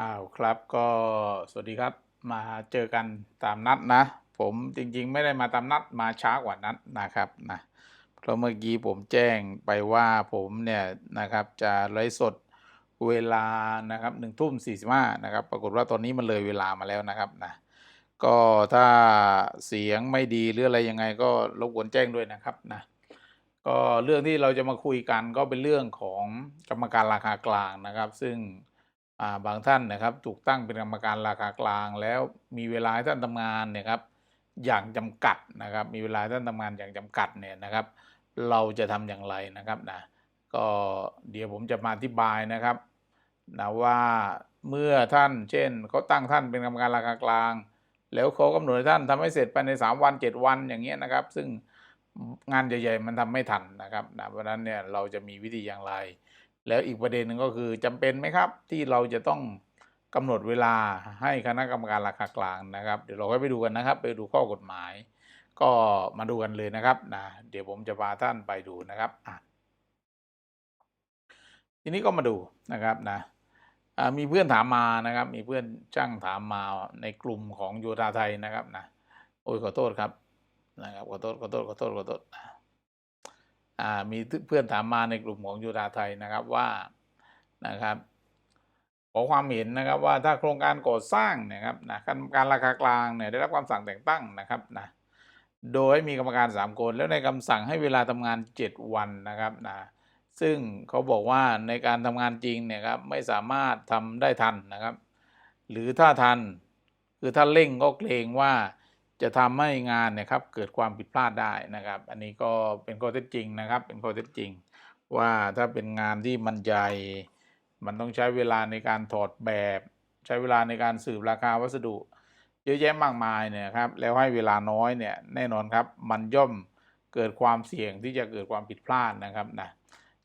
อ้าวครับก็สวัสดีครับมาเจอกันตามนัดนะ ผมจริงๆไม่ได้มาตามนัดมาช้ากว่านัดนะครับนะเพราะเมื่อกี้ผมแจ้งไปว่าผมเนี่ยนะครับจะไลฟ์สดเวลานะครับหนึ่งทุ่มสี่สิบห้านะครับ ปรากฏว่าตอนนี้มันเลยเวลามาแล้วนะครับนะก็ถ้าเสียงไม่ดีหรืออะไรยังไงก็รบกวนแจ้งด้วยนะครับนะก็เรื่องที่เราจะมาคุยกันก็เป็นเรื่องของกรรมการราคากลางนะครับ ซึ่ง บางท่านนะครับถูกตั้งเป็นกรรมการราคากลาง แล้วมีเวลาท่านทำงานเนี่ยครับอย่างจำกัดนะครับ มีเวลาท่านทำงานอย่างจำกัดเนี่ยนะครับ เราจะทำอย่างไรนะครับนะก็เดี๋ยวผมจะมาอธิบายนะครับนะว่าเมื่อท่านเช่นเขาตั้งท่านเป็นกรรมการราคากลาง แล้วเขากำหนดท่านทำให้เสร็จภายใน 3 วัน 7 วันอย่างเงี้ยนะครับ ซึ่งงานใหญ่ๆมันทำไม่ทันนะครับนะเพราะนั้นเนี่ยเราจะมีวิธีอย่างไร แล้วอีกประเด็นหนึ่งก็คือจำเป็นไหมครับ ที่เราจะต้องกำหนดเวลาให้คณะกรรมการราคากลางนะครับ เดี๋ยวเราไปดูกันนะครับ ไปดูข้อกฎหมาย ก็มาดูกันเลยนะครับนะเดี๋ยวผมจะพาท่านไปดูนะครับอะทีนี้ก็มาดูนะครับนะมีเพื่อนถามมานะครับ มีเพื่อนช่างถามมาในกลุ่มของโยธาไทยนะครับนะโอ้ยขอโทษครับนะครับขอโทษขอโทษขอโทษขอโทษ มีเพื่อนถามมาในกลุ่มของโยธาไทยนะครับว่านะครับขอความเห็นนะครับว่าถ้าโครงการก่อสร้างนะครับนะการราคากลางเนี่ยได้รับคำสั่งแต่งตั้งนะครับนะโดยมีกรรมการ 3 คนแล้วในคำสั่งให้เวลาทำงาน 7 วันนะครับนะซึ่งเขาบอกว่าในการทำงานจริงเนี่ยครับไม่สามารถทำได้ทันนะครับ หรือถ้าทันคือถ้าเร่งก็เกรงว่า จะทำให้งานเนี่ยครับเกิดความผิดพลาดได้นะครับ อันนี้ก็เป็นข้อเท็จจริงนะครับ เป็นข้อเท็จจริง ว่าถ้าเป็นงานที่มันใหญ่ มันต้องใช้เวลาในการถอดแบบ ใช้เวลาในการสืบราคาวัสดุ เยอะแยะมากมายเนี่ยครับ แล้วให้เวลาน้อยเนี่ยแน่นอนครับ มันย่อมเกิดความเสี่ยงที่จะเกิดความผิดพลาดนะครับนะ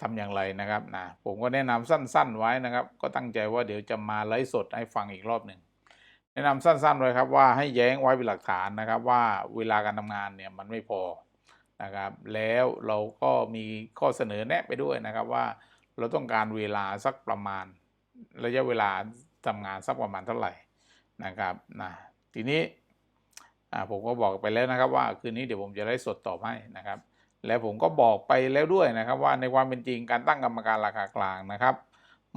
ทำอย่างไรนะครับนะผมก็แนะนำสั้นๆไว้นะครับ ก็ตั้งใจว่าเดี๋ยวจะมาไลฟ์สดให้ฟังอีกรอบหนึ่ง แนะนำสั้นๆไว้ครับว่าให้แย้งไว้เป็นหลักฐานนะครับ ว่าเวลาการทำงานเนี่ยมันไม่พอนะครับ แล้วเราก็มีข้อเสนอแนะไปด้วยนะครับว่าเราต้องการเวลาสักประมาณ ระยะเวลาทำงานสักประมาณเท่าไหร่นะครับนะทีนี้ผมก็บอกไปแล้วนะครับ ว่าคืนนี้เดี๋ยวผมจะได้สดตอบให้นะครับ แล้วผมก็บอกไปแล้วด้วยนะครับ ว่าในความเป็นจริงการตั้งกรรมการราคากลางนะครับ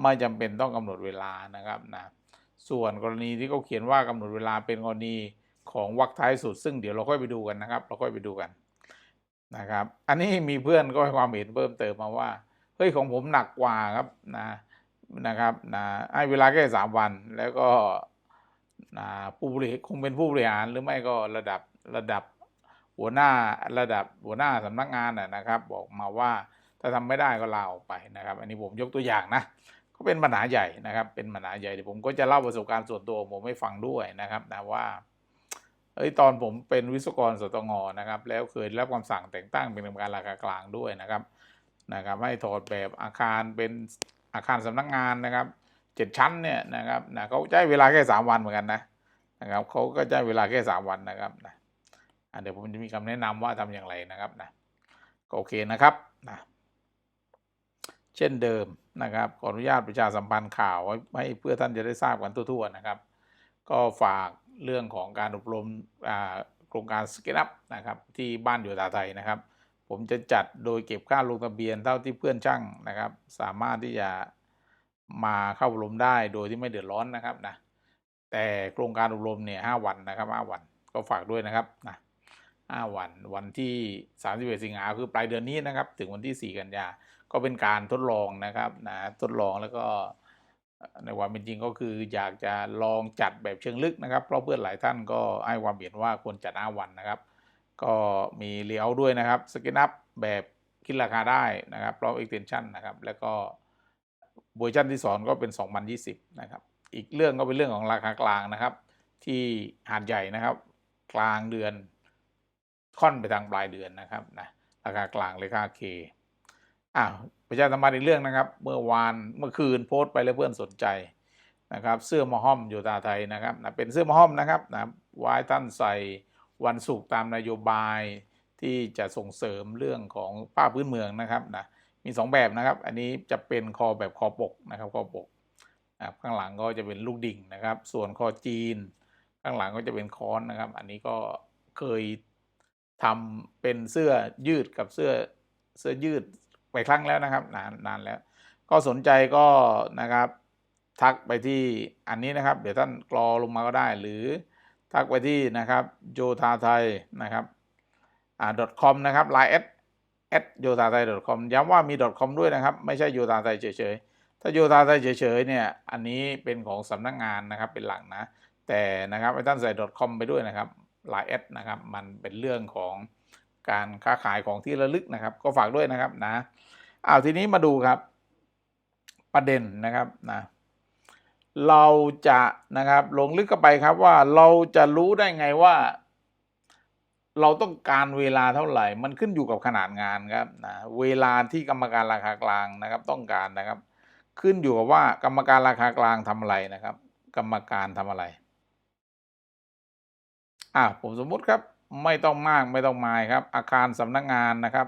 ไม่จำเป็นต้องกำหนดเวลานะครับนะ ส่วนกรณีที่เขาเขียนว่ากำหนดเวลาเป็นกรณีของวรรคท้ายสุด ซึ่งเดี๋ยวเราค่อยไปดูกันนะครับ เราค่อยไปดูกันนะครับ อันนี้มีเพื่อนก็ให้ความเห็นเพิ่มเติมมาว่าเฮ้ยของผมหนักกว่าครับนะนะครับนะให้เวลาแค่สามวันแล้วก็นะผู้บริคงเป็นผู้บริหารหรือไม่ก็ระดับระดับหัวหน้าระดับหัวหน้าสำนักงานนะครับ บอกมาว่าถ้าทำไม่ได้ก็ลาออกไปนะครับ อันนี้ผมยกตัวอย่างนะ ก็เป็นปัญหาใหญ่นะครับ เป็นปัญหาใหญ่เดี๋ยวผมก็จะเล่าประสบการณ์ส่วนตัวของผมให้ฟังด้วยนะครับนะว่าเอ้ยตอนผมเป็นวิศวกรสตงนะครับ แล้วเคยรับคำสั่งแต่งตั้งเป็นกรรมการราคากลางด้วยนะครับนะครับ ให้ถอดแบบอาคารเป็นอาคารสำนักงานนะครับเจ็ดชั้นเนี่ยนะครับนะเขาใช้เวลาแค่สามวันเหมือนกันนะนะครับเขาก็ใช้เวลาแค่สามวันนะครับนะเดี๋ยวผมจะมีคำแนะนำว่าทำอย่างไรนะครับนะก็โอเคนะครับนะ เช่นเดิมนะครับขออนุญาตประชาสัมพันธ์ข่าวไว้ให้เพื่อท่านจะได้ทราบกันทั่วๆนะครับ ก็ฝากเรื่องของการอบรมโครงการสเกตอัพนะครับที่บ้านโยธาไทยนะครับ ผมจะจัดโดยเก็บค่าลงทะเบียนเท่าที่เพื่อนช่างนะครับ สามารถที่จะมาเข้าอบรมได้โดยที่ไม่เดือดร้อนนะครับนะแต่โครงการอบรมเนี่ยห้าวันนะครับห้าวันก็ฝากด้วยนะครับนะห้าวันวันที่สามสิบเอ็ดสิงหาคือปลายเดือนนี้นะครับ ถึงวันที่สี่กันยา ก็เป็นการทดลองนะครับนะทดลองแล้วก็ในความเป็นจริงก็คืออยากจะลองจัดแบบเชิงลึกนะครับ เพราะเพื่อนหลายท่านก็ให้ความเห็นว่าควรจัดหน้าวันนะครับ ก็มีเลี้ยวด้วยนะครับสกินอัพแบบคิดราคาได้นะครับพร้อม extension นะครับ แล้วก็เวอร์ชันที่2ก็เป็น 2020 นะครับ อีกเรื่องก็เป็นเรื่องของราคากลางนะครับ ที่หาดใหญ่นะครับ กลางเดือนค่อนไปทางปลายเดือนนะครับนะราคากลางเลยค่าเค อ้าวประชาสัมพันธ์อีกเรื่องนะครับ เมื่อวานเมื่อคืนโพสต์ไปแล้วเพื่อนสนใจนะครับ เสื้อมอห้อมโยธาไทยนะครับนะเป็นเสื้อมอห้อมนะครับนะไว้ท่านใส่วันศุกร์ตามนโยบายที่จะส่งเสริมเรื่องของป้าพื้นเมืองนะครับนะมี 2 แบบนะครับ อันนี้จะเป็นคอแบบคอปกนะครับคอปกนะข้างหลังก็จะเป็นลูกดิ่งนะครับ ส่วนคอจีน ข้างหลังก็จะเป็นค้อนนะครับ อันนี้ก็เคยทำเป็นเสื้อยืดกับเสื้อเสื้อยืด ไปครั้งแล้วนะครับนานนานแล้ว ก็สนใจก็นะครับทักไปที่อันนี้นะครับ เดี๋ยวท่านกรอลงมาก็ได้ หรือทักไปที่นะครับโยธาไทยนะครับอ่า .com นะครับ line at at โยธาไทย .com ย้ำว่ามี .com ด้วยนะครับ ไม่ใช่โยธาไทยเฉยๆ ถ้าโยธาไทยเฉยๆเนี่ยอันนี้เป็นของสำนักงานนะครับเป็นหลักนะ แต่นะครับให้ท่านใส่ .com ไปด้วยนะครับ line at นะครับมันเป็นเรื่องของ การค้าขายของที่ระลึกนะครับ ก็ฝากด้วยนะครับนะอ้าวทีนี้มาดูครับประเด็นนะครับนะเราจะนะครับลงลึกเข้าไปครับว่าเราจะรู้ได้ไงว่า เราต้องการเวลาเท่าไหร่ มันขึ้นอยู่กับขนาดงานครับนะเวลาที่กรรมการราคากลางนะครับ ต้องการนะครับ ขึ้นอยู่กับว่ากรรมการราคากลางทำอะไรนะครับ กรรมการทำอะไรอะผมสมมุติครับ ไม่ต้องมากไม่ต้องมายครับ อาคารสำนักงานนะครับ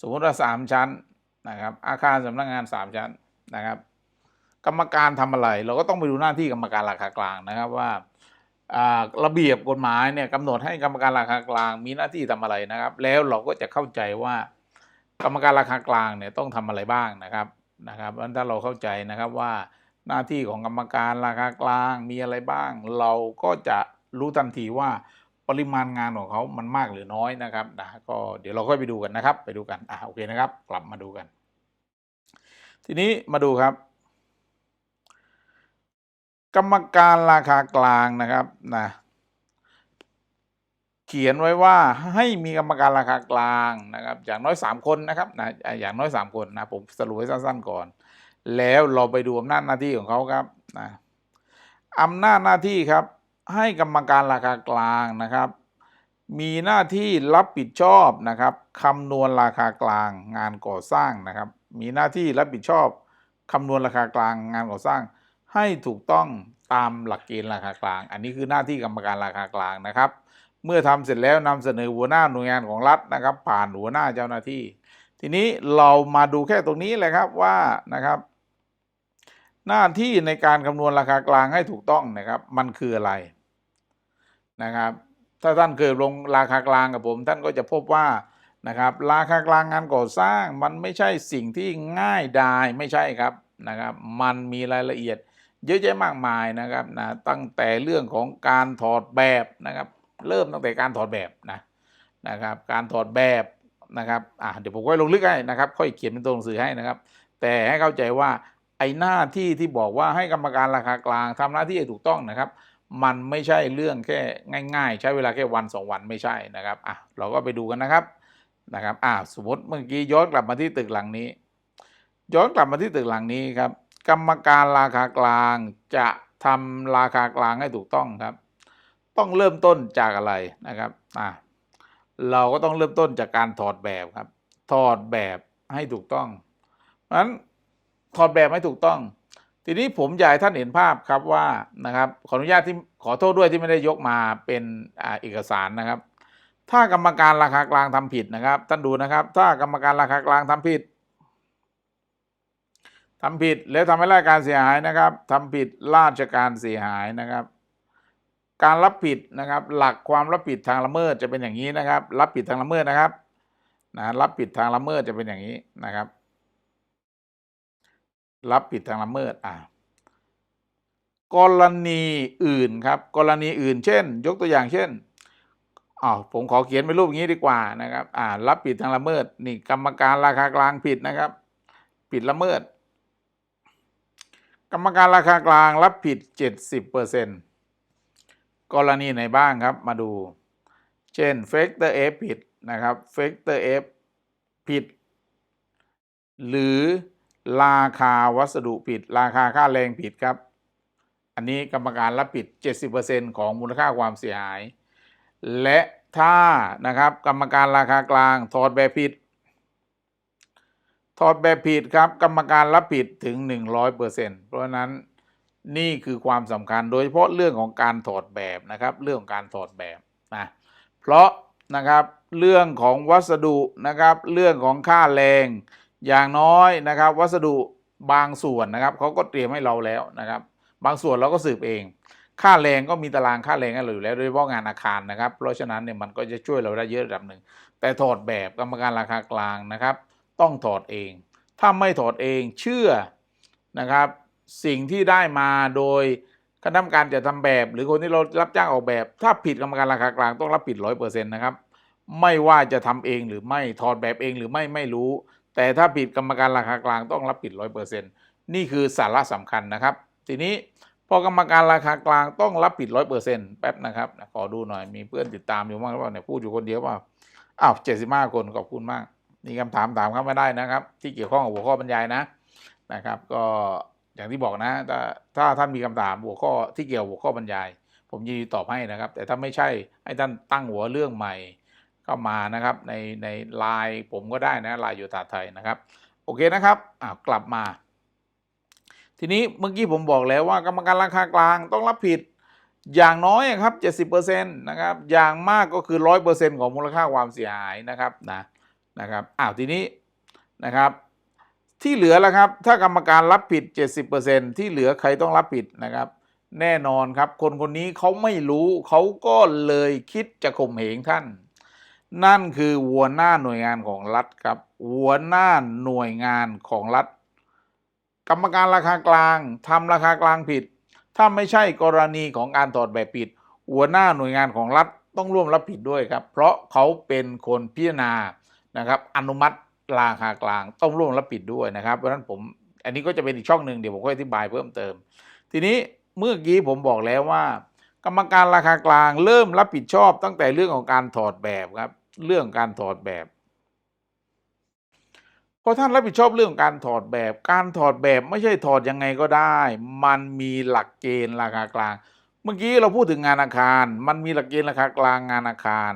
สมมติว่าสามชั้นนะครับ อาคารสำนักงานสามชั้นนะครับ กรรมการทำอะไร เราก็ต้องไปดูหน้าที่กรรมการราคากลางนะครับว่าระเบียบกฎหมายเนี่ยกำหนดให้กรรมการราคากลางมีหน้าที่ทำอะไรนะครับ แล้วเราก็จะเข้าใจว่า กรรมการราคากลางเนี่ยต้องทำอะไรบ้างนะครับนะครับเพราะฉะนั้นถ้าเราเข้าใจนะครับว่าหน้าที่ของกรรมการราคากลางมีอะไรบ้าง เราก็จะรู้ทันทีว่า ปริมาณงานของเขามันมากหรือน้อยนะครับนะก็เดี๋ยวเราค่อยไปดูกันนะครับ ไปดูกันอะโอเคนะครับ กลับมาดูกัน ทีนี้มาดูครับ กรรมการราคากลางนะครับนะเขียนไว้ว่าให้มีกรรมการราคากลางนะครับ อย่างน้อย 3 คนนะครับนะอย่างน้อย 3 คนนะผมสรุปให้สั้นๆก่อน แล้วเราไปดูอำนาจหน้าที่ของเขาครับนะอำนาจหน้าที่ครับ ให้กรรมการราคากลางนะครับ มีหน้าที่รับผิดชอบนะครับคำนวณราคากลางงานก่อสร้างนะครับ มีหน้าที่รับผิดชอบคำนวณราคากลางงานก่อสร้าง ให้ถูกต้องตามหลักเกณฑ์ราคากลาง อันนี้คือหน้าที่กรรมการราคากลางนะครับ เมื่อทำเสร็จแล้วนำเสนอหัวหน้าหน่วยงานของรัฐนะครับ ผ่านหัวหน้าเจ้าหน้าที่ ทีนี้เรามาดูแค่ตรงนี้เลยครับว่านะครับ หน้าที่ในการคำนวณราคากลางให้ถูกต้องนะครับ มันคืออะไร นะครับ ถ้าท่านเคยลงราคากลางกับผม ท่านก็จะพบว่านะครับ ราคากลางงานก่อสร้างมันไม่ใช่สิ่งที่ง่ายดายไม่ใช่ครับนะครับ มันมีรายละเอียด เยอะแยะมากมายนะครับนะตั้งแต่เรื่องของการถอดแบบนะครับ เริ่มตั้งแต่การถอดแบบนะนะครับ การถอดแบบนะครับอ่าเดี๋ยวผมค่อยลงลึกให้นะครับ ค่อยเขียนเป็นตัวหนังสือให้นะครับ แต่ให้เข้าใจว่าไอ้หน้าที่ที่บอกว่าให้กรรมการราคากลางทำหน้าที่ให้ถูกต้องนะครับ มันไม่ใช่เรื่องแค่ง่ายๆ ใช้เวลาแค่วันสองวันไม่ใช่นะครับอะเราก็ไปดูกันนะครับนะครับอ่าสมมติเมื่อกี้ย้อนกลับมาที่ตึกหลังนี้ ย้อนกลับมาที่ตึกหลังนี้ครับ กรรมการราคากลางจะทำราคากลางให้ถูกต้องครับ ต้องเริ่มต้นจากอะไรนะครับอ่าเราก็ต้องเริ่มต้นจากการถอดแบบครับ ถอดแบบให้ถูกต้องเพราะฉะนั้นถอดแบบให้ถูกต้อง ทีนี้ผมอยากให้ท่านเห็นภาพครับว่านะครับขออนุญาตที่ขอโทษด้วยที่ไม่ได้ยกมาเป็นอเอกสารนะครับ ถ้ากรรมการราคากลางทำผิดนะครับ ท่านดูนะครับ ถ้ากรรมการราคากลางทำผิดทำผิดแล้วทำให้ราชการเสียหายนะครับทำผิดราชการเสียหายนะครับ การรับผิดนะครับ หลักความรับผิดทางละเมิดจะเป็นอย่างนี้นะครับ รับผิดทางละเมิดนะครับนะรับผิดทางละเมิดจะเป็นอย่างนี้นะครับ รับผิดทางละเมิดอ่ากรณีอื่นครับ กรณีอื่น เช่น ยกตัวอย่างเช่นอ้าวผมขอเขียนเป็นรูปอย่างนี้ดีกว่านะครับอ่ารับผิดทางละเมิดนี่กรรมการราคากลางผิดนะครับ ผิดละเมิด กรรมการราคากลางรับผิด 70%กรณีไหนบ้างครับมาดู เช่น Factor F ผิดนะครับ Factor F ผิด หรือ ราคาวัสดุผิด ราคาค่าแรงผิดครับ อันนี้กรรมการรับผิด 70%ของมูลค่าความเสียหาย และถ้านะครับกรรมการราคากลางถอดแบบผิดถอดแบบผิดครับกรรมการรับผิดถึง 100%เพราะฉะนั้นนี่คือความสำคัญโดยเฉพาะเรื่องของการถอดแบบนะครับ เรื่องของการถอดแบบนะเพราะนะครับเรื่องของวัสดุนะครับ เรื่องของค่าแรง อย่างน้อยนะครับ วัสดุบางส่วนนะครับเขาก็เตรียมให้เราแล้วนะครับ บางส่วนเราก็สืบเอง ค่าแรงก็มีตารางค่าแรงให้เราอยู่แล้วโดยเฉพาะงานอาคารนะครับ เพราะฉะนั้นเนี่ยมันก็จะช่วยเราได้เยอะระดับหนึ่ง แต่ถอดแบบกรรมการราคากลางนะครับ ต้องถอดเอง ถ้าไม่ถอดเองเชื่อนะครับ สิ่งที่ได้มาโดยคณะกรรมการจะทำแบบ หรือคนที่เรารับจ้างออกแบบ ถ้าผิดกรรมการราคากลางต้องรับผิดร้อยเปอร์เซ็นต์นะครับไม่ว่าจะทำเองหรือไม่ถอดแบบเองหรือไม่ไม่รู้ แต่ถ้าผิดกรรมการราคากลางต้องรับผิดร้อยเปอร์เซ็นต์นี่คือสาระสำคัญนะครับ ทีนี้พอกรรมการราคากลางต้องรับผิดร้อยเปอร์เซ็นต์แป๊บนะครับขอดูหน่อยมีเพื่อนติดตามอยู่บ้างหรือเปล่าเนี่ยพูดอยู่คนเดียวเปล่าอ้าวเจ็ดสิบห้าคนขอบคุณมากมีคำถามถามเข้ามาได้นะครับ ที่เกี่ยวข้องกับหัวข้อบรรยายนะนะครับ ก็อย่างที่บอกนะ ถ้าถ้าท่านมีคำถามหัวข้อที่เกี่ยวหัวข้อบรรยาย ผมยินดีตอบให้นะครับ แต่ถ้าไม่ใช่ให้ท่านตั้งหัวเรื่องใหม่ เข้ามานะครับในในไลน์ผมก็ได้นะไลน์อยู่ตาไทยนะครับ โอเคนะครับอ่ากลับมา ทีนี้เมื่อกี้ผมบอกแล้วว่ากรรมการราคากลางต้องรับผิดอย่างน้อยครับ 70%นะครับอย่างมากก็คือ 100%ของมูลค่าความเสียหายนะครับนะนะครับอ้าวทีนี้นะครับที่เหลือแล้วครับ ถ้ากรรมการรับผิด 70%ที่เหลือใครต้องรับผิดนะครับ แน่นอนครับ คนคนนี้เขาไม่รู้เขาก็เลยคิดจะข่มเหงท่าน นั่นคือหัวหน้าหน่วยงานของรัฐครับ หัวหน้าหน่วยงานของรัฐ กรรมการราคากลางทำราคากลางผิด ถ้าไม่ใช่กรณีของการถอดแบบผิด หัวหน้าหน่วยงานของรัฐต้องร่วมรับผิดด้วยครับ เพราะเขาเป็นคนพิจารณานะครับอนุมัติราคากลางต้องร่วมรับผิดด้วยนะครับ เพราะฉะนั้นผมอันนี้ก็จะเป็นอีกช่องหนึ่งเดี๋ยวผมก็อธิบายเพิ่มเติม ทีนี้เมื่อกี้ผมบอกแล้วว่า กรรมการราคากลางเริ่มรับผิดชอบตั้งแต่เรื่องของการถอดแบบครับ เรื่องการถอดแบบพอท่านรับผิดชอบเรื่องการถอดแบบ การถอดแบบไม่ใช่ถอดยังไงก็ได้ มันมีหลักเกณฑ์ราคากลาง เมื่อกี้เราพูดถึงงานอาคาร มันมีหลักเกณฑ์ราคากลางงานอาคาร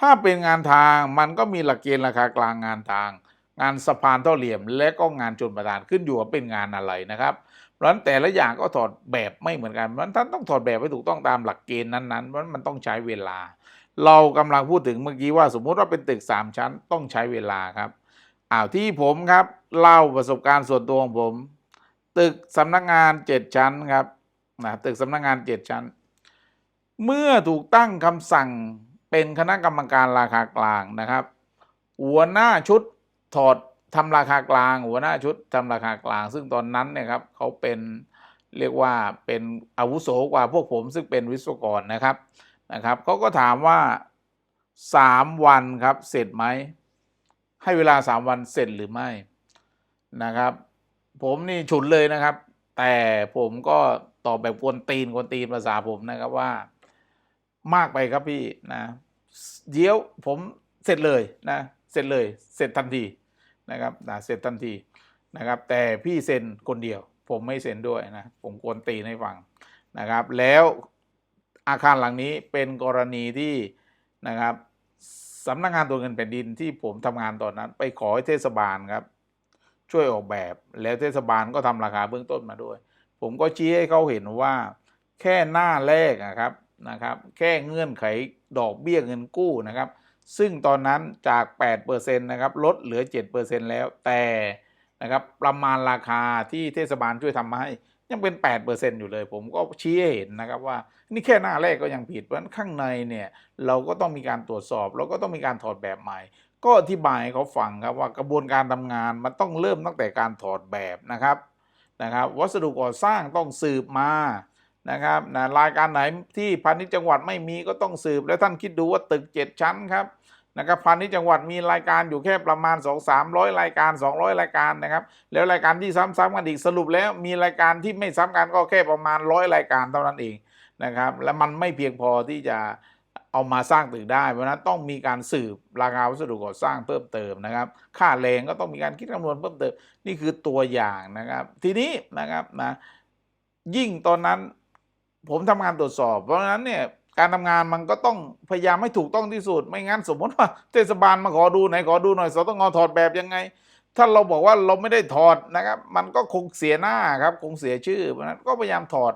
ถ้าเป็นงานทางมันก็มีหลักเกณฑ์ราคากลางงานทาง งานสะพานท่อเหลี่ยม และก็งานชนประทานขึ้นอยู่ว่าเป็นงานอะไรนะครับเพราะฉะนั้นแต่ละอย่างก็ถอดแบบไม่เหมือนกันเพราะฉะนั้นท่านต้องถอดแบบให้ถูกต้องตามหลักเกณฑ์นั้นๆเพราะฉะนั้นมันต้องใช้เวลา เรากำลังพูดถึงเมื่อกี้ว่าสมมุติว่าเป็นตึกสามชั้นต้องใช้เวลาครับอ้าวที่ผมครับเล่าประสบการณ์ส่วนตัวของผม ตึกสำนักงานเจ็ดชั้นครับนะตึกสำนักงานเจ็ดชั้น เมื่อถูกตั้งคำสั่งเป็นคณะกรรมการราคากลางนะครับ หัวหน้าชุดถอดทำราคากลาง หัวหน้าชุดทำราคากลาง ซึ่งตอนนั้นเนี่ยครับเขาเป็นเรียกว่าเป็นอาวุโสกว่าพวกผมซึ่งเป็นวิศวกรนะครับ นะครับเขาก็ถามว่าสามวันครับเสร็จไหม ให้เวลาสามวันเสร็จหรือไม่นะครับ ผมนี่ฉุนเลยนะครับ แต่ผมก็ตอบแบบกวนตีนกวนตีนภาษาผมนะครับว่า มากไปครับพี่นะเดี๋ยวผมเสร็จเลยนะเสร็จเลยเสร็จทันทีนะครับนะเสร็จทันทีนะครับ แต่พี่เซ็นคนเดียว ผมไม่เซ็นด้วยนะผมกวนตีนให้ฟังนะครับ แล้ว อาคารหลังนี้เป็นกรณีที่นะครับสำนักงานตรวเงินแผ่นดินที่ผมทำงานตอนนั้น ไปขอให้เทศบาลครับ ช่วยออกแบบแล้วเทศบาลก็ทำราคาเบื้องต้นมาด้วย ผมก็ชี้ให้เขาเห็นว่า แค่หน้าแรกอะครับนะครับ แค่เงื่อนไขดอกเบี้ยเงินกู้นะครับ ซึ่งตอนนั้นจาก 8%นะครับลดเหลือ 7%แล้วแต่นะครับประมาณราคาที่เทศบาลช่วยทำมาให้ ยังเป็น 8%อยู่เลย ผมก็ชี้ให้เห็นนะครับว่า นี่แค่หน้าแรกก็ยังผิด เพราะฉะนั้นข้างในเนี่ยเราก็ต้องมีการตรวจสอบแล้วก็ต้องมีการถอดแบบใหม่ ก็อธิบายให้เขาฟังครับว่ากระบวนการทำงานมันต้องเริ่มตั้งแต่การถอดแบบนะครับนะครับวัสดุก่อสร้างต้องสืบมานะครับนะรายการไหนที่พาณิชย์จังหวัดไม่มีก็ต้องสืบ แล้วท่านคิดดูว่าตึก 7 ชั้นครับ นะครับพาณิชย์จังหวัดมีรายการอยู่แค่ประมาณ 2 300 รายการ 200 รายการนะครับ แล้วรายการที่ซ้ำๆกันอีกสรุปแล้วมีรายการที่ไม่ซ้ำกันก็แค่ประมาณร้อยรายการเท่านั้นเองนะครับ และมันไม่เพียงพอที่จะเอามาสร้างตึกได้ เพราะนั้นต้องมีการสืบราคาวัสดุก่อสร้างเพิ่มเติมนะครับ ค่าแรงก็ต้องมีการคิดคำนวณเพิ่มเติมนี่คือตัวอย่างนะครับ ทีนี้นะครับนะยิ่งตอนนั้นผมทำงานตรวจสอบ เพราะฉะนั้นเนี่ย การทำงานมันก็ต้องพยายามให้ถูกต้องที่สุด ไม่งั้นสมมติว่าเทศบาลมาขอดูไหนขอดูหน่อยสตงถอดแบบยังไง ถ้าเราบอกว่าเราไม่ได้ถอดนะครับ มันก็คงเสียหน้าครับคงเสียชื่อเพราะนั้นก็พยายามถอด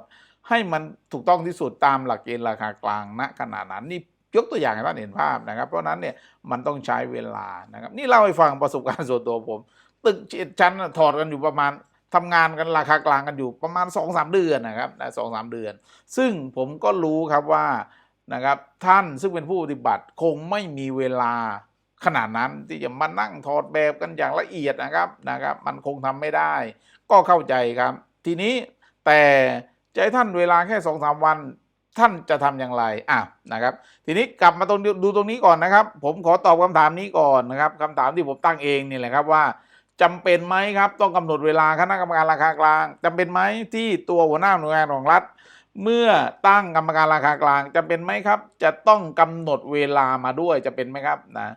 ให้มันถูกต้องที่สุดตามหลักเกณฑ์ราคากลางณขณะนั้นนี่ยกตัวอย่างให้ท่านเห็นภาพนะครับ เพราะนั้นเนี่ยมันต้องใช้เวลานะครับ นี่เล่าให้ฟังประสบการณ์ส่วนตัวผม ตึกเจ็ดชั้นถอดกันอยู่ประมาณ ทำงานกันราคากลางกันอยู่ประมาณ2อสเดือนนะครับสองสามเดือน ซึ่งผมก็รู้ครับว่านะครับท่านซึ่งเป็นผู้ปฏิบัติคงไม่มีเวลาขนาดนั้นที่จะมานั่งถอดแบบกันอย่างละเอียดนะครับนะครับ มันคงทำไม่ได้ ก็เข้าใจครับ ทีนี้แต่ใจท่านเวลาแค่สองสามวันท่านจะทำอย่างไรอะนะครับ ทีนี้กลับมาตรงดูตรงนี้ก่อนนะครับ ผมขอตอบคำถามนี้ก่อนนะครับคำถามที่ผมตั้งเองนี่แหละครับว่า จำเป็นไหมครับ ต้องกำหนดเวลาคณะกรรมการราคากลางจำเป็นไหมที่ตัวหัวหน้าหน่วยงานของรัฐ เมื่อตั้งกรรมการราคากลางจำเป็นไหมครับ จะต้องกำหนดเวลามาด้วยจะเป็นไหมครับนะ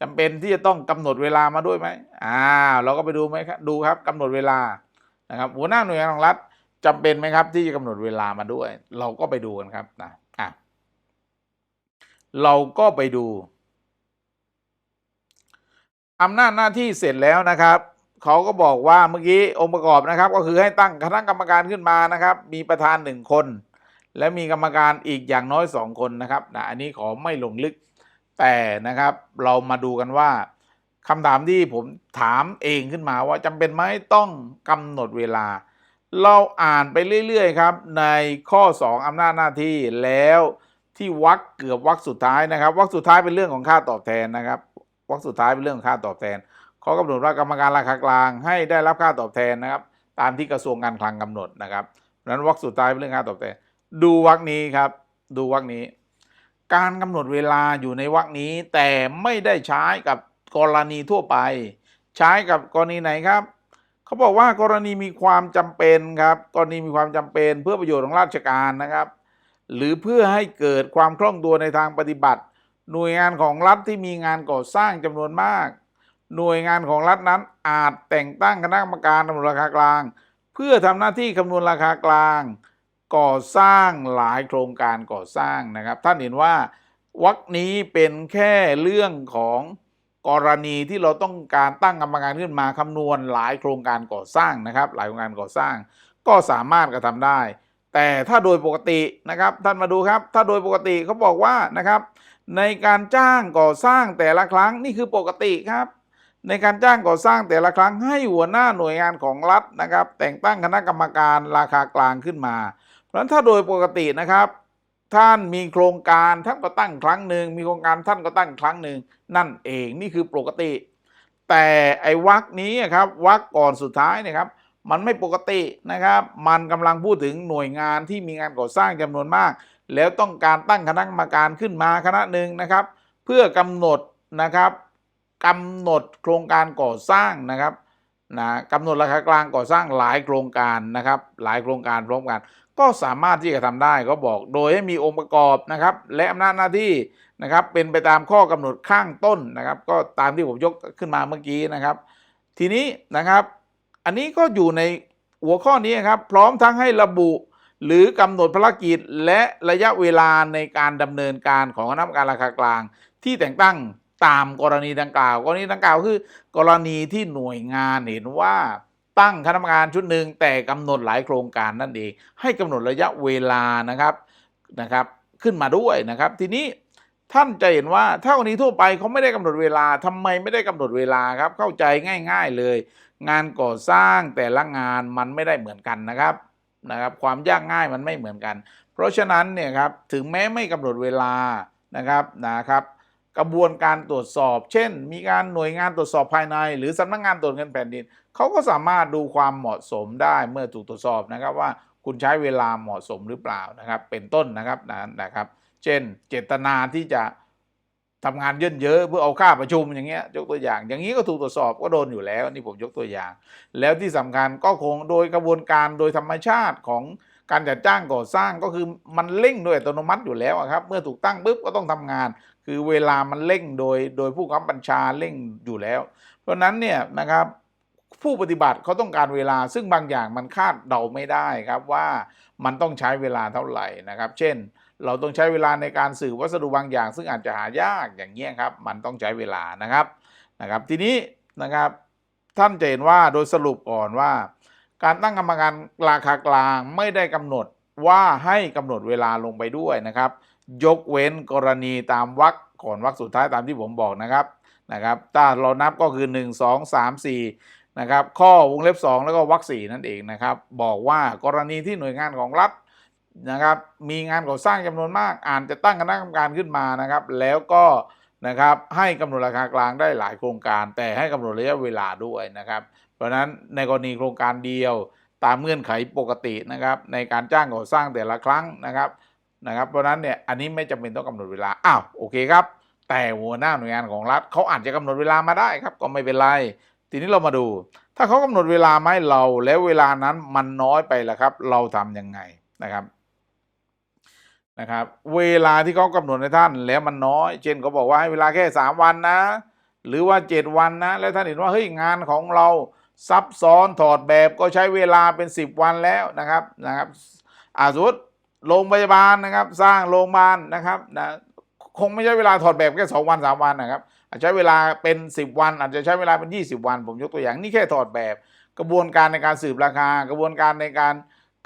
จำเป็นที่จะต้องกำหนดเวลามาด้วยไหมอ่าเราก็ไปดูไหมครับดูครับกำหนดเวลานะครับหัวหน้าหน่วยงานของรัฐจำเป็นไหมครับ ที่จะกำหนดเวลามาด้วย เราก็ไปดูกันครับนะอะเราก็ไปดูอำนาจหน้าที่เสร็จแล้วนะครับ เขาก็บอกว่าเมื่อกี้องค์ประกอบนะครับ ก็คือให้ตั้งคณะกรรมการขึ้นมานะครับ มีประธานหนึ่งคน และมีกรรมการอีกอย่างน้อยสองคนนะครับนะอันนี้ขอไม่ลงลึกแต่นะครับเรามาดูกันว่าคำถามที่ผมถามเองขึ้นมาว่าจำเป็นไหมต้องกำหนดเวลา เราอ่านไปเรื่อยๆครับ ในข้อ 2 อำนาจหน้าที่แล้วที่วรรคเกือบวรรคสุดท้ายนะครับวรรคสุดท้ายเป็นเรื่องของค่าตอบแทนนะครับวรรคสุดท้ายเป็นเรื่องของค่าตอบแทน เขากำหนดว่ากรรมการราคากลางให้ได้รับค่าตอบแทนนะครับ ตามที่กระทรวงการคลังกำหนดนะครับนั้นวรรคสุดท้ายเป็นเรื่องค่าตอบแทน ดูวรรคนี้ครับ ดูวรรคนี้ การกำหนดเวลาอยู่ในวรรคนี้ แต่ไม่ได้ใช้กับกรณีทั่วไป ใช้กับกรณีไหนครับเขาบอกว่ากรณีมีความจำเป็นครับ กรณีมีความจำเป็นเพื่อประโยชน์ของราชการนะครับ หรือเพื่อให้เกิดความคล่องตัวในทางปฏิบัติ หน่วยงานของรัฐที่มีงานก่อสร้างจำนวนมาก หน่วยงานของรัฐนั้นอาจแต่งตั้งคณะกรรมการกำหนดราคากลาง เพื่อทำหน้าที่คำนวณราคากลาง ก่อสร้างหลายโครงการก่อสร้างนะครับ ท่านเห็นว่าวรรคนี้เป็นแค่เรื่องของกรณีที่เราต้องการตั้งกรรมการขึ้นมาคำนวณหลายโครงการก่อสร้างนะครับ หลายโครงการก่อสร้าง ก็สามารถกระทำได้ แต่ถ้าโดยปกตินะครับ ท่านมาดูครับ ถ้าโดยปกติเขาบอกว่านะครับ ในการจ้างก่อสร้างแต่ละครั้งนี่คือปกติครับ ในการจ้างก่อสร้างแต่ละครั้งให้หัวหน้าหน่วยงานของรัฐนะครับ แต่งตั้งคณะกรรมการราคากลางขึ้นมา เพราะฉะนั้นถ้าโดยปกตินะครับ ท่านมีโครงการท่านก็ตั้งครั้งหนึ่งมีโครงการท่านก็ตั้งครั้งหนึ่งนั่นเองนี่คือปกติ แต่ไอ้วักนี้ครับวักก่อนสุดท้ายนะครับ มันไม่ปกตินะครับ มันกำลังพูดถึงหน่วยงานที่มีงานก่อสร้างจำนวนมาก แล้วต้องการตั้งคณะกรรมการขึ้นมาคณะหนึ่งนะครับ เพื่อกำหนดนะครับ กำหนดโครงการก่อสร้างนะครับนะกำหนดราคากลางก่อสร้างหลายโครงการนะครับ หลายโครงการพร้อมกัน ก็สามารถที่จะทำได้ก็บอกโดยให้มีองค์ประกอบนะครับ และอำนาจหน้าที่นะครับเป็นไปตามข้อกำหนดข้างต้นนะครับ ก็ตามที่ผมยกขึ้นมาเมื่อกี้นะครับ ทีนี้นะครับอันนี้ก็อยู่ในหัวข้อนี้ครับ พร้อมทั้งให้ระบุหรือกำหนดภารกิจและระยะเวลาในการดำเนินการของคณะกรรมการราคากลางที่แต่งตั้ง ตามกรณีดังกล่าว กรณีดังกล่าวคือ กรณีที่หน่วยงานเห็นว่าตั้งคณะกรรมการชุดหนึ่งแต่กำหนดหลายโครงการนั่นเอง ให้กำหนดระยะเวลานะครับนะครับ ขึ้นมาด้วยนะครับ ทีนี้ท่านจะเห็นว่าถ้ากรณีทั่วไปเขาไม่ได้กำหนดเวลาทำไมไม่ได้กำหนดเวลาครับ เข้าใจง่าย ๆเลย งานก่อสร้างแต่ละงานมันไม่ได้เหมือนกันนะครับนะครับความยากง่ายมันไม่เหมือนกัน เพราะฉะนั้นเนี่ยครับถึงแม้ไม่กำหนดเวลานะครับนะครับ กระบวนการตรวจสอบ เช่น มีการหน่วยงานตรวจสอบภายใน หรือสำนักงานตรวจเงินแผ่นดินเขาก็สามารถดูความเหมาะสมได้เมื่อถูกตรวจสอบนะครับว่าคุณใช้เวลาเหมาะสมหรือเปล่านะครับ เป็นต้นนะครับนะนะครับ เช่น เจตนาที่จะทำงานเยินเยอะเพื่อเอาค่าประชุมอย่างเงี้ยยกตัวอย่าง อย่างนี้ก็ถูกตรวจสอบก็โดนอยู่แล้วนี่ผมยกตัวอย่าง แล้วที่สำคัญก็คงโดยกระบวนการโดยธรรมชาติของ การจัดจ้างก่อสร้างก็คือมันเร่งโดยอัตโนมัติอยู่แล้วครับ เมื่อถูกตั้งปุ๊บก็ต้องทำงาน คือเวลามันเร่งโดยโดยผู้กำกับบัญชาเร่งอยู่แล้ว เพราะฉะนั้นเนี่ยนะครับผู้ปฏิบัติเขาต้องการเวลา ซึ่งบางอย่างมันคาดเดาไม่ได้ครับว่ามันต้องใช้เวลาเท่าไหร่นะครับ เช่น เราต้องใช้เวลาในการสื่อวัสดุบางอย่าง ซึ่งอาจจะหายากอย่างเงี้ยครับมันต้องใช้เวลานะครับนะครับ ทีนี้นะครับท่านจะเห็นว่าโดยสรุปก่อนว่า การตั้งกรรมการราคากลางไม่ได้กำหนดว่าให้กำหนดเวลาลงไปด้วยนะครับ ยกเว้นกรณีตามวรรคก่อนวรรคสุดท้ายตามที่ผมบอกนะครับนะครับถ้าเรานับก็คือ 1 2 3 4นะครับข้อวงเล็บ 2 แล้วก็วรรคสี่นั่นเองนะครับ บอกว่ากรณีที่หน่วยงานของรัฐนะครับมีงานก่อสร้างจำนวนมากอาจจะตั้งคณะกรรมการขึ้นมานะครับ แล้วก็นะครับให้กำหนดราคากลางได้หลายโครงการ แต่ให้กำหนดระยะเวลาด้วยนะครับ ราะนั้นในกรณีโครงการเดียวตามเงื่อนไขปกตินะครับในการจ้างก่อสร้างแต่ละครั้งนะครับนะครับ เพราะนั้นเนี่ยอันนี้ไม่จำเป็นต้องกำหนดเวลาอ้าวโอเคครับแต่หัวหน้าหน่วยงานของรัฐเขาอาจจะกำหนดเวลามาได้ครับก็ไม่เป็นไร ทีนี้เรามาดู ถ้าเขากำหนดเวลามาให้เราแล้วเวลานั้นมันน้อยไปละครับ เราทำยังไงนะครับนะครับเวลาที่เขากำหนดให้ท่านแล้วมันน้อย เช่นเขาบอกว่าให้เวลาแค่สามวันนะ หรือว่าเจ็ดวันนะ แล้วท่านเห็นว่าเฮ้ยงานของเรา ซับซ้อนถอดแบบก็ใช้เวลาเป็นสิบวันแล้วนะครับนะครับอาสมมติโรงพยาบาลนะครับ สร้างโรงพยาบาลนะครับนะคงไม่ใช้เวลาถอดแบบแค่สองวันสามวันนะครับ อาจจะใช้เวลาเป็น 10 วัน อาจจะใช้เวลาเป็น 20 วัน ผมยกตัวอย่างนี่แค่ถอดแบบ กระบวนการในการสืบราคา กระบวนการในการ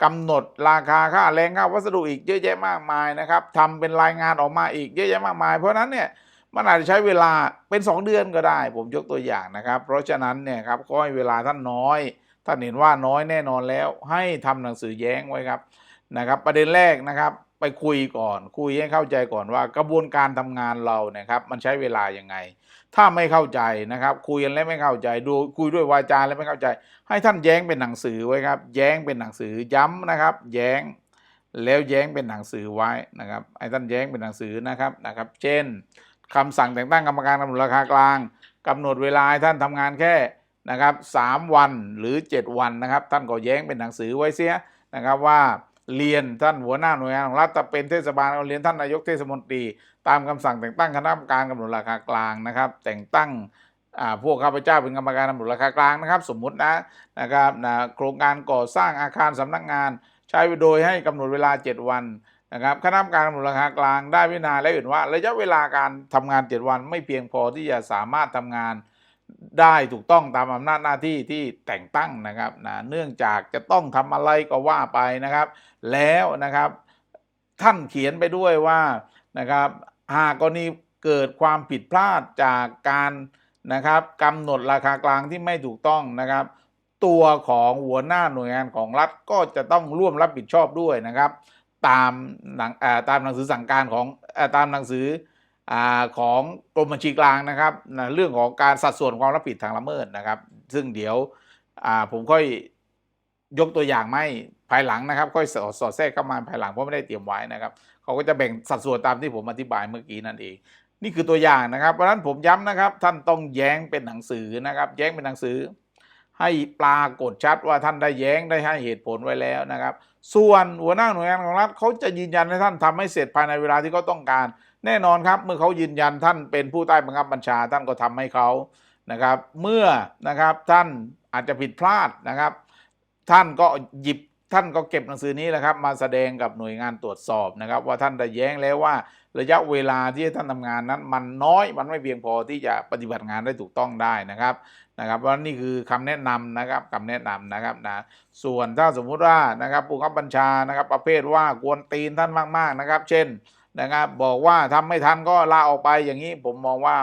กำหนดราคาค่าแรงค่าวัสดุอีกเยอะแยะมากมายนะครับทำเป็นรายงานออกมาอีกเยอะแยะมากมาย เพราะฉะนั้นเนี่ย มันอาจจะใช้เวลาเป็น 2 เดือนก็ได้ ผมยกตัวอย่างนะครับ เพราะฉะนั้นเนี่ยครับก็ให้เวลาท่านน้อย ท่านเห็นว่าน้อยแน่นอนแล้ว ให้ทำหนังสือแย้งไว้ครับนะครับ ประเด็นแรกนะครับ ไปคุยก่อน คุยให้เข้าใจก่อนว่ากระบวนการทำงานเราเนี่ยครับมันใช้เวลายังไง ถ้าไม่เข้าใจนะครับ คุยกันแล้วไม่เข้าใจดูคุยด้วยวาจาแล้วไม่เข้าใจ ให้ท่านแย้งเป็นหนังสือไว้ครับ แย้งเป็นหนังสือย้ำนะครับ แย้งแล้วแย้งเป็นหนังสือไว้นะครับให้ท่านแย้งเป็นหนังสือนะครับนะครับ เช่น คำสั่งแต่งตั้งกรรมการกำหนดราคากลางกำหนดเวลาให้ท่านทำงานแค่นะครับสามวันหรือ 7 วันนะครับ ท่านก็แย้งเป็นหนังสือไว้เสียนะครับว่าเรียนท่านหัวหน้าหน่วยงานของรัฐถ้าเป็นเทศบาลก็เรียนท่านนายกเทศมนตรี ตามคำสั่งแต่งตั้งคณะกรรมการกำหนดราคากลางนะครับ แต่งตั้งพวกข้าพเจ้าเป็นกรรมการกำหนดราคากลางนะครับ สมมุตินะนะครับนะโครงการก่อสร้างอาคารสำนักงาน ใช้โดยให้กำหนดเวลา 7 วัน นะครับคณะกรรมการกำหนดราคากลางได้พิจารณาและเห็นว่า ระยะเวลาการทำงาน 7 วันไม่เพียงพอที่จะสามารถทำงานได้ถูกต้องตามอำนาจหน้าที่ที่แต่งตั้งนะครับนะเนื่องจากจะต้องทำอะไรก็ว่าไปนะครับ แล้วนะครับท่านเขียนไปด้วยว่านะครับหากกรณีเกิดความผิดพลาดจากการนะครับกำหนดราคากลางที่ไม่ถูกต้องนะครับ ตัวของหัวหน้าหน่วยงานของรัฐก็จะต้องร่วมรับผิดชอบด้วยนะครับ ตามหนังตามหนังสือสั่งการของตามหนังสืออของกรมบัญชีกลางนะครับเรื่องของการสัดส่วนความรับผิดทางละเมิดนะครับ ซึ่งเดี๋ยวผมค่อยยกตัวอย่างไม่ภายหลังนะครับ ค่อยสอดสอดแทรกเข้ามาภายหลังเพราะไม่ได้เตรียมไว้นะครับเขาก็จะแบ่งสัดส่วนตามที่ผมอธิบายเมื่อกี้นั่นเอง นี่คือตัวอย่างนะครับเพราะฉะนั้นผมย้ำนะครับ ท่านต้องแย้งเป็นหนังสือนะครับ แย้งเป็นหนังสือ ให้ปรากฏชัดว่าท่านได้แย้งได้ให้เหตุผลไว้แล้วนะครับ ส่วนหัวหน้าหน่วยงานของรัฐเขาจะยืนยันให้ท่านทำให้เสร็จภายในเวลาที่เขาต้องการ แน่นอนครับเมื่อเขายืนยันท่านเป็นผู้ใต้บังคับบัญชา ท่านก็ทำให้เขานะครับ เมื่อนะครับท่านอาจจะผิดพลาดนะครับ ท่านก็หยิบท่านก็เก็บหนังสือนี้แหละครับมาแสดงกับหน่วยงานตรวจสอบนะครับ ว่าท่านได้แย้งแล้วว่าระยะเวลาที่ท่านทำงานนั้น มันน้อยมันไม่เพียงพอที่จะปฏิบัติงานได้ถูกต้องได้นะครับ นะครับเพรานี่คือคำแนะนำนะครับคำแนะนำนะครับนะส่วนถ้าสมมุติว่านะครับผู้ขับบัญชานะครับประเภทว่ากวนตีนท่านมาก ๆนะครับ เช่นนะครับบอกว่าทำไม่ทันก็ลาออกไปอย่างนี้ผมมองว่า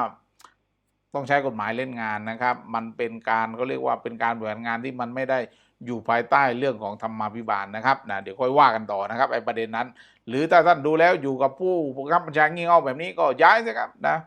ต้องใช้กฎหมายเล่นงานนะครับ มันเป็นการเขาเรียกว่าเป็นการบริหารงานที่มันไม่ได้อยู่ภายใต้เรื่องของธรรมาภิบาลนะครับนะเดี๋ยวค่อยว่ากันต่อนะครับไอ้ประเด็นนั้น หรือถ้าท่านดูแล้วอยู่กับผู้ผู้ขับบัญชางี่เง่าแบบนี้ก็ย้ายสิครับนะ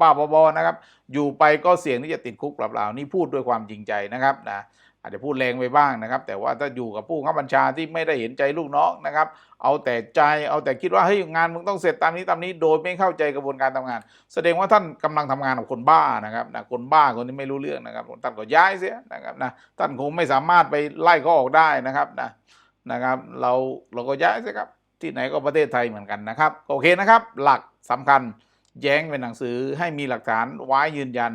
บ้าๆบอๆนะครับ อยู่ไปก็เสี่ยงที่จะติดคุกเปล่าๆนี่พูดด้วยความจริงใจนะครับนะอาจจะพูดแรงไปบ้างนะครับ แต่ว่าถ้าอยู่กับผู้ขับบัญชาที่ไม่ได้เห็นใจลูกน้องนะครับ เอาแต่ใจเอาแต่คิดว่าเฮ้ยงานมึงต้องเสร็จตามนี้ตามนี้ โดยไม่เข้าใจกระบวนการทำงาน แสดงว่าท่านกำลังทำงานกับคนบ้านะครับนะคนบ้าคนที่ไม่รู้เรื่องนะครับท่านก็ย้ายเสียนะครับนะท่านคงไม่สามารถไปไล่เขาออกได้นะครับนะนะครับเราเราก็ย้ายเสียครับที่ไหนก็ประเทศไทยเหมือนกันนะครับ โอเคนะครับ หลักสำคัญ แย้งเป็นหนังสือให้มีหลักฐานไว้ยืนยัน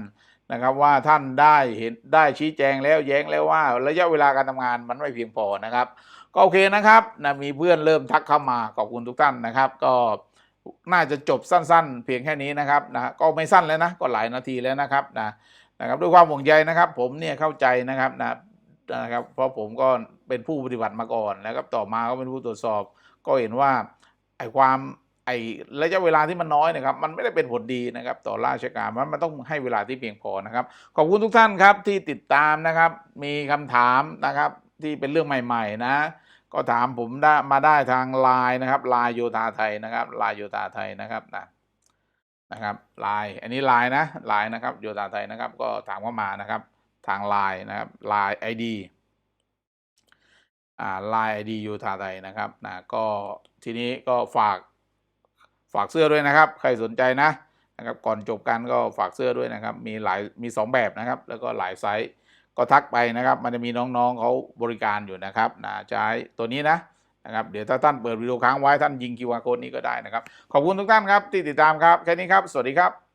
นะครับว่าท่านได้เห็นได้ชี้แจงแล้วแย้งแล้วว่า ระยะเวลาการทำงานมันไม่เพียงพอนะครับ ก็โอเคนะครับนะมีเพื่อนเริ่มทักเข้ามาขอบคุณทุกท่านนะครับ ก็น่าจะจบสั้นๆ เพียงแค่นี้นะครับนะก็ไม่สั้นแล้วนะก็หลายนาทีแล้วนะครับนะนะครับด้วยความห่วงใยนะครับ ผมเนี่ยเข้าใจนะครับนะนะครับเพราะผมก็เป็นผู้ปฏิบัติมาก่อนนะครับต่อมาก็เป็นผู้ตรวจสอบ ก็เห็นว่าไอ้ความ ไอ้ระยะเวลาที่มันน้อยนะครับมันไม่ได้เป็นผลดีนะครับต่อราชการมันมันต้องให้เวลาที่เพียงพอนะครับ ขอบคุณทุกท่านครับที่ติดตามนะครับ มีคำถามนะครับที่เป็นเรื่องใหม่ ๆ นะ ก็ถามผมได้มาได้ทางไลน์นะครับไลน์โยธาไทยนะครับไลน์โยธาไทยนะครับนะนะครับไลน์อันนี้ไลน์นะไลน์นะครับโยธาไทยนะครับ ก็ถามเข้ามานะครับทางไลน์นะครับไลน์ไอดีอ่าไลน์ไอดีโยธาไทยนะครับนะก็ทีนี้ก็ฝาก ฝากเสื้อด้วยนะครับ ใครสนใจนะนะครับก่อนจบกันก็ฝากเสื้อด้วยนะครับ มีหลายมีสองแบบนะครับ แล้วก็หลายไซส์ก็ทักไปนะครับ มันจะมีน้องๆเขาบริการอยู่นะครับนะใช้ตัวนี้นะนะครับเดี๋ยวถ้าท่านเปิดวิดีโอค้างไว้ท่านยิงคิวอาร์โค้ดนี้ก็ได้นะครับ ขอบคุณทุกท่านครับที่ติดตามครับ แค่นี้ครับ สวัสดีครับ